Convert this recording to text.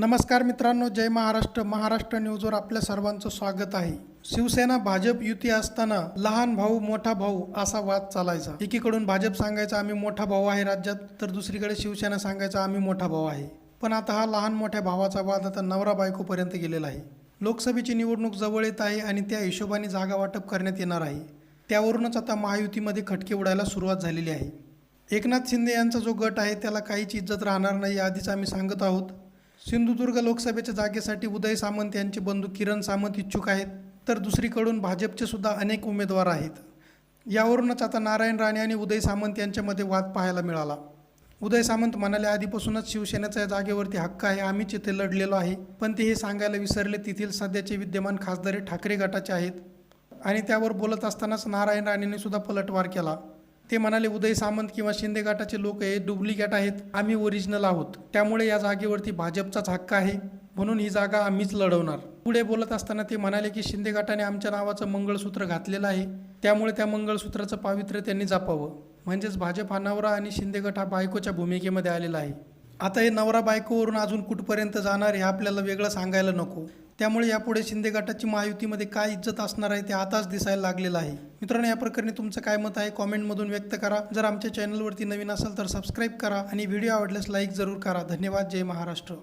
नमस्कार मित्रांनो जय महाराष्ट्र. महाराष्ट्र न्यूजवर आपल्या सर्वांचं स्वागत आहे. शिवसेना भाजप युती असताना लहान भाऊ मोठा भाऊ असा वाद चालायचा. एकीकडून भाजप सांगायचा आम्ही मोठा भाऊ आहे राज्यात. तर दुसरीकडे शिवसेना सांगायचा आम्ही मोठा भाऊ आहे. पण आता हा लहान मोठ्या भावाचा वाद आता नवरा बायकोपर्यंत गेलेला आहे. लोकसभेची निवडणूक जवळ येत आहे आणि त्या हिशोबाने जागा वाटप करण्यात येणार आहे. त्यावरूनच आता महायुतीमध्ये खटके उडायला सुरुवात झालेली आहे. एकनाथ शिंदे यांचा जो गट आहे त्याला काहीच इज्जत राहणार नाही आधीच आम्ही सांगत आहोत. सिंधुदुर्ग लोकसभेच्या जागेसाठी उदय सामंत यांचे बंधू किरण सामंत इच्छुक आहेत तर दुसरीकडून भाजपचे सुद्धा अनेक उमेदवार आहेत. यावरूनच आता नारायण राणे आणि उदय सामंत यांच्यामध्ये वाद पाहायला मिळाला. उदय सामंत म्हणाले आधीपासूनच शिवसेनेचा या जागेवरती हक्क आहे आम्हीच इथे लढलेलो आहे. पण ते हे सांगायला विसरले तेथील सध्याचे विद्यमान खासदार ठाकरे गटाचे आहेत. आणि त्यावर बोलत असतानाच नारायण राणेंनी सुद्धा पलटवार केला. ते म्हणाले उदय सामंत किंवा शिंदे गटाचे लोक हे डुप्लिकेट आहेत. आम्ही ओरिजिनल आहोत. त्यामुळे या जागेवरती भाजपचाच हक्क आहे. म्हणून ही जागा आम्हीच लढवणार. पुढे बोलत असताना ते म्हणाले की शिंदे गटाने आमच्या नावाचं मंगळसूत्र घातलेलं आहे. त्यामुळे त्या मंगळसूत्राचं पावित्र्य त्यांनी जपावं. म्हणजेच भाजप हा नवरा आणि शिंदे गट हा बायकोच्या भूमिकेमध्ये आलेला आहे. आता हे नवरा बायकोवरून अजून कुठपर्यंत जाणार हे आपल्याला वेगळं सांगायला नको. त्यामुळे यापुढे शिंदे गटाची महायुतीमध्ये काय इज्जत असणार आहे ते आताच दिसायला लागलेलं आहे. मित्रांनो या प्रकरणी तुमचं काय मत आहे? कॉमेंटमधून व्यक्त करा. जर आमच्या चॅनलवरती नवीन असाल तर सबस्क्राईब करा आणि व्हिडिओ आवडल्यास लाईक जरूर करा. धन्यवाद. जय महाराष्ट्र.